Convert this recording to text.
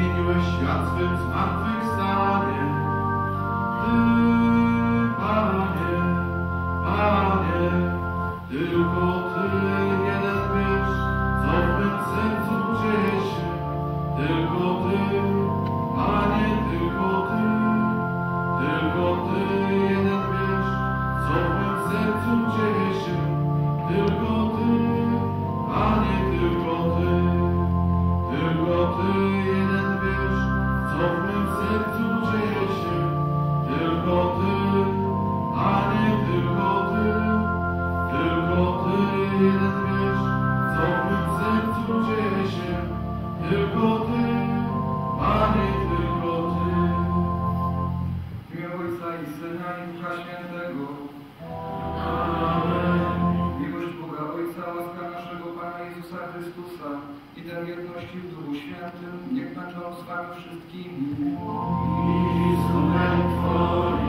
zmieniłeś świat swym zmartwychwstanie. Ty, Panie, Panie, tylko Ty jeden wiesz, co w tym sercu dzieje się. Tylko Ty, Panie, tylko Ty, tylko Ty jeden wiesz, co w tym sercu dzieje się. Tylko tylko Ty, Panie, tylko Ty. W imię Ojca i Syna i Ducha Świętego. Amen. Miłość Boga Ojca, łaska naszego Pana Jezusa Chrystusa i ten jedności w Duchu Świętym niech będą z Wami wszystkimi. I z Twoim.